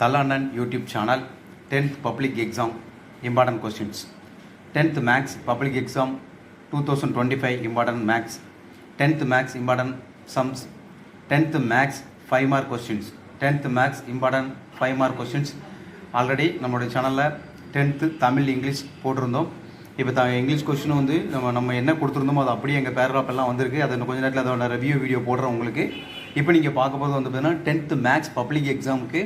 தலானன் YouTube channel tenth public exam important questions tenth maths public exam two thousand twenty five important maths tenth maths important sums tenth maths five mark questions tenth maths important five mark questions already நம்மளுடைய சேனலில் tenth Tamil English போட்டிருந்தோம். இப்போ த English கொஷினும் வந்து நம்ம நம்ம என்ன கொடுத்துருந்தோமோ அது அப்படியே எங்கள் பேராகிராஃப் எல்லாம் வந்திருக்கு. அது இன்னும் நேரத்தில் அதோட ரிவ்யூ வீடியோ போடுறேன் உங்களுக்கு. இப்போ நீங்கள் பார்க்க போகிறது வந்து பார்த்தீங்கன்னா டென்த்து மேக்ஸ் பப்ளிக் எக்ஸாமுக்கு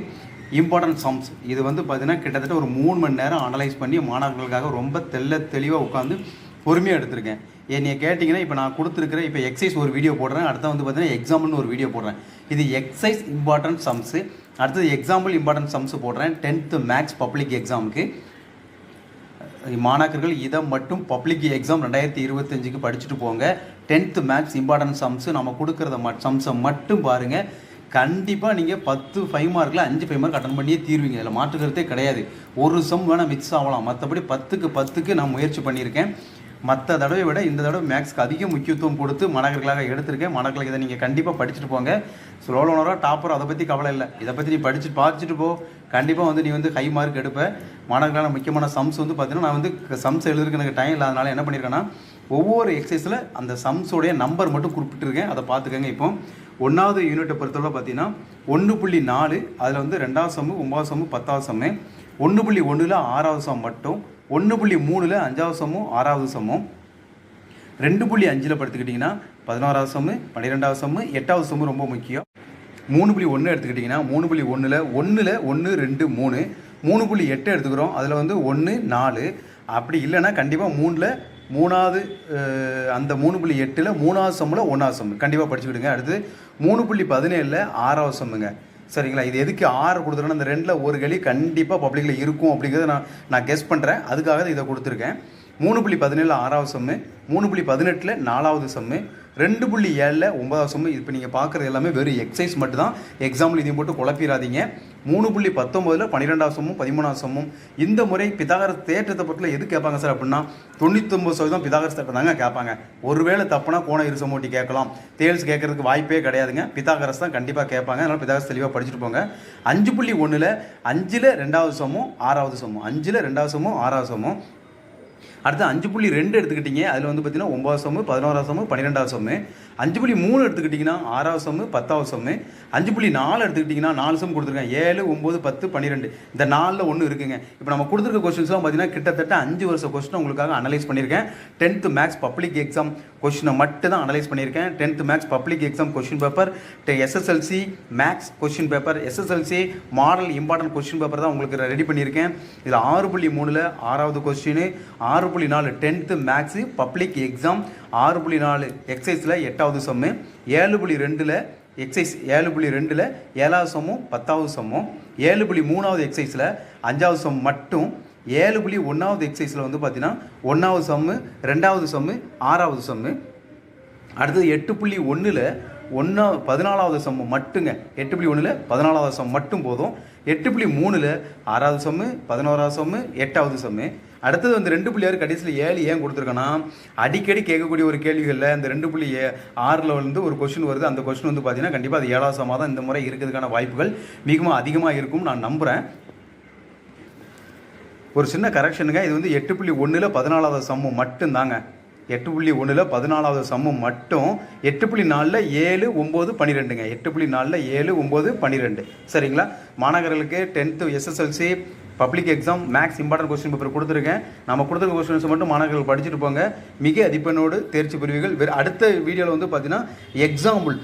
இம்பார்ட்டன்ட் சம்ஸ் இது வந்து பார்த்தீங்கன்னா கிட்டத்தட்ட ஒரு மூணு மணி நேரம் அனலைஸ் பண்ணி மாணவர்களுக்காக ரொம்ப தெள்ள தெளிவாக உட்காந்து பொறுமையாக எடுத்திருக்கேன். என்னைய கேட்டிங்கன்னா இப்போ நான் கொடுத்துருக்குற இப்போ எக்ஸசைஸ் ஒரு வீடியோ போடுறேன். அடுத்த வந்து பார்த்தீங்கன்னா எக்ஸாம்பிள்னு ஒரு வீடியோ போடுறேன். இது எக்ஸசைஸ் இம்பார்ட்டன்ட் சம்ஸு அடுத்தது எக்ஸாம்பிள் இம்பார்ட்டன்ட் சம்ஸ் போடுறேன். டென்த்து மேக்ஸ் பப்ளிக் எக்ஸாமுக்கு மாணாக்கர்கள் இதை மட்டும் பப்ளிக் எக்ஸாம் ரெண்டாயிரத்தி இருபத்தஞ்சுக்கு படிச்சுட்டு போங்க. டென்த்து மேக்ஸ் இம்பார்ட்டன்ட் சம்ஸு நம்ம கொடுக்குறத மட் சம்ஸை மட்டும் பாருங்கள் கண்டிப்பாக நீங்கள் பத்து ஃபைவ் மார்க்கில் அஞ்சு ஃபைவ் மார்க் அட்டன் பண்ணியே தீர்வீங்க. இதில் மாற்றுக்கிறதே கிடையாது. ஒரு சம் வேணால் மிக்ஸ் ஆகலாம். மற்றபடி பத்துக்கு பத்துக்கு நான் முயற்சி பண்ணியிருக்கேன். மற்ற தடவை விட இந்த தடவை மேக்ஸ்க்கு அதிக முக்கியத்துவம் கொடுத்து மாணவர்களாக எடுத்திருக்கேன். மாணவர்களுக்கு இதை நீங்கள் கண்டிப்பாக படிச்சுட்டு போங்க. ஸ்லோலோனராக டாப்பர் அதை பற்றி கவலை இல்லை. இதை பற்றி நீ படிச்சு பார்த்துட்டு போ. கண்டிப்பாக வந்து நீ வந்து ஹை மார்க் எடுப்ப. மாணவர்களான முக்கியமான சம்ஸ் வந்து பார்த்தீங்கன்னா நான் வந்து சம்ஸ் எழுதுறதுக்கு எனக்கு டைம் இல்லாதனால என்ன பண்ணியிருக்கேன்னா ஒவ்வொரு எக்ஸசைஸில் அந்த சம்ஸோடைய நம்பர் மட்டும் குறிப்பிட்டிருக்கேன். அதை பார்த்துக்கங்க இப்போ. ஒன்றாவது யூனிட்டை பொறுத்தவரை பார்த்தீங்கன்னா ஒன்று புள்ளி நாலு அதில் வந்து ரெண்டாவது சம்மு ஒன்பதாவது சம்மு பத்தாவது சம்மு ஒன்று புள்ளி ஒன்றில் ஆறாவது சம் மட்டும் ஒன்று புள்ளி மூணில் அஞ்சாவது சம்மும் ஆறாவது சம்மும் ரெண்டு புள்ளி அஞ்சில் படுத்துக்கிட்டிங்கன்னா பதினோராவது சம்மு பன்னிரெண்டாவது சம்மு எட்டாவது சம்மு ரொம்ப முக்கியம். மூணு புள்ளி ஒன்று எடுத்துக்கிட்டிங்கன்னா மூணு புள்ளி ஒன்றில் ஒன்றில் ஒன்று ரெண்டு மூணு. மூணு புள்ளி எட்டு எடுத்துக்கிறோம் அதில் வந்து ஒன்று நாலு. அப்படி இல்லைன்னா கண்டிப்பாக மூணில் மூணாவது அந்த மூணு புள்ளி எட்டில் மூணாவது சம்மில் ஒன்றாவது சம்மு. கண்டிப்பாக படிச்சுக்கிடுங்க. அடுத்து மூணு புள்ளி பதினேழில் ஆறாவது சம்முங்க. சரிங்களா? இது எதுக்கு ஆறு கொடுத்துருன்னா அந்த ரெண்டில் ஒரு கலி கண்டிப்பாக பப்ளிக்கில் இருக்கும் அப்படிங்கிறத நான் நான் கெஸ் பண்ணுறேன் அதுக்காக தான் இதை கொடுத்துருக்கேன். மூணு புள்ளி பதினேழில் ஆறாவது சம்மு. மூணு புள்ளி பதினெட்டில் நாலாவது சம்மு. ரெண்டு புள்ளி ஏழில் ஒன்பதாவது சம்மு. இப்போ நீங்கள் பார்க்குறது எல்லாமே வெறும் எக்ஸசைஸ் மட்டும் தான் எக்ஸாம்பிள் இதையும் போட்டு குழப்பிடாதீங்க மூணு புள்ளி பத்தொம்போதில் பன்னிரெண்டாவது சமும் பதிமூணாவது சமும் இந்த முறை பிதாகர தேற்றத்தை பற்றில எது கேட்பாங்க சார் அப்படின்னா தொண்ணூத்தொம்பது சதவீதம் பிதாகரஸ் தேட்டம் தாங்க கேட்பாங்க. ஒருவேளை தப்புனா கோண இருசம் சமூட்டி கேட்கலாம். தேல்ஸ் கேட்கறதுக்கு வாய்ப்பே கிடையாதுங்க. பிதாகரஸ் தான் கண்டிப்பாக கேட்பாங்க. அதனால் பிதாகரஸ் தெளிவாக படிச்சுட்டு போங்க. அஞ்சு புள்ளி ஒன்றில் அஞ்சில் ரெண்டாவது சமும் ஆறாவது சமும் அஞ்சில் ரெண்டாவது சமும் ஆறாவது சமும் அடுத்து அஞ்சு புள்ளி ரெண்டு எடுத்துக்கிட்டீங்க. அதில் வந்து பார்த்தீங்கன்னா ஒன்பதாவது சம்மு பதினோராவது சம்மு பன்னிரெண்டாவது சம்மு அஞ்சு புள்ளி மூணு எடுத்துக்கிட்டிங்கன்னா ஆறாவது சம்மு பத்தாவது சம்மு அஞ்சு புள்ளி நாலு எடுத்துக்கிட்டிங்கன்னா நாலு சம் கொடுத்துருக்கேன் ஏழு ஒம்பது பத்து பன்னிரெண்டு. இந்த நாலில் ஒன்று இருக்குங்க. இப்போ நம்ம கொடுத்துருக்க கொஸ்டின்ஸ்லாம் பார்த்தீங்கன்னா கிட்டத்தட்ட அஞ்சு வருஷம் கொஸ்டின் உங்களுக்காக அனலைஸ் பண்ணியிருக்கேன். டென்த்து மேக்ஸ் பப்ளிக் எக்ஸாம் கொஸ்டினை மட்டும் தான் அனலைஸ் பண்ணியிருக்கேன். Tenth maths public exam question paper SSLC maths question paper SSLC model important question paper தான் உங்களுக்கு ரெடி பண்ணியிருக்கேன். இதில் ஆறு புள்ளி மூணில் ஆறாவது கொஸ்டின் ஆறு புள்ளி நாலு டென்த்து மேக்ஸு பப்ளிக் எக்ஸாம் ஆறு புள்ளி நாலு எக்ஸைஸில் எட்டாவது சம்மு ஏழு புள்ளி ரெண்டில் எக்ஸைஸ் ஏழு புள்ளி ரெண்டில் ஏழாவது சம்மும் பத்தாவது சம்மும் ஏழு புள்ளி மூணாவது எக்ஸைஸில் அஞ்சாவது சம் மட்டும் ஏழு புள்ளி ஒன்றாவது எக்ஸைஸில் வந்து பார்த்தீங்கன்னா ஒன்றாவது சம்மு ரெண்டாவது சம்மு ஆறாவது சம்மு அடுத்தது எட்டு புள்ளி ஒன்றில் ஒன்றா பதினாலாவது சம்மு மட்டுங்க. எட்டு புள்ளி ஒன்றில் பதினாலாவது சம் மட்டும் போதும். எட்டு புள்ளி மூணில் ஆறாவது சம்மு பதினோராவது சம்மு எட்டாவது சம்மு அடுத்தது வந்து ரெண்டு புள்ளி ஆறு கடைசியில் ஏழு ஏன் கொடுத்துருக்கேன்னா அடிக்கடி கேட்கக்கூடிய ஒரு கேள்விகளில் இந்த ரெண்டு புள்ளி ஏ ஆறில் வந்து ஒரு கொஸ்டின் வருது. அந்த கொஸ்டின் வந்து பார்த்தீங்கன்னா கண்டிப்பாக அது ஏழாவது சமாக தான் இந்த முறை இருக்கிறதுக்கான வாய்ப்புகள் மிகவும் அதிகமாக இருக்கும் நான் நம்புகிறேன் ஒரு சின்ன கரெக்ஷனுங்க இது வந்து எட்டு புள்ளி ஒன்றில் பதினாலாவது சம்மு மட்டும்தாங்க. எட்டு புள்ளி ஒன்றில் பதினாலாவது சம்மம் மட்டும் எட்டு புள்ளி நாலில் ஏழு ஒம்பது பன்னிரெண்டுங்க எட்டு புள்ளி நாலில் ஏழு ஒம்பது பன்னிரெண்டு சரிங்களா? மாணவர்களுக்கு tenth SSLC public exam maths important question paper கொடுத்துருக்கேன். நம்ம கொடுத்துருக்க கொஸ்டின்ஸ் மட்டும் மாணவர்கள் படிச்சுட்டு போங்க. மிக அதிப்பெண்ணோடு தேர்ச்சி பெறுவீர்கள். வேறு அடுத்த வீடியோவில் வந்து பார்த்தீங்கன்னா எக்ஸாம்பிள்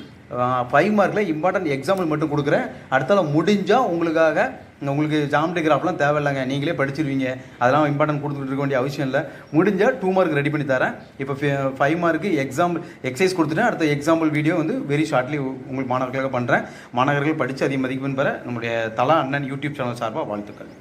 ஃபைவ் மார்க்கில் இம்பார்ட்டன்ட் எக்ஸாம்பிள் மட்டும் கொடுக்குறேன். அடுத்தால முடிஞ்சால் உங்களுக்காக உங்களுக்கு ஜாமெட்ரி கிராஃப்லாம் தேவையில்லைங்க. நீங்களே படிச்சிருவீங்க. அதெல்லாம் இம்பார்ட்டன்ட் கொடுத்துட்டு இருக்க வேண்டிய அவசியம் இல்லை. முடிஞ்சால் டூ மார்க் ரெடி பண்ணி தரேன். இப்போ ஃபைவ் மார்க்கு எக்ஸாம்பிள் எக்ஸசைஸ் கொடுத்துட்டேன் அடுத்த எக்ஸாம்பிள் வீடியோ வந்து வெரி ஷார்ட்லி உங்களுக்கு மாணவர்களுக்காக பண்ணுறேன் மாணவர்கள் படித்து அதிக மதிப்பெண் பெற நம்முடைய தலா அண்ணன் யூடியூப் சேனல் சார்பாக வாழ்த்துக்கள்.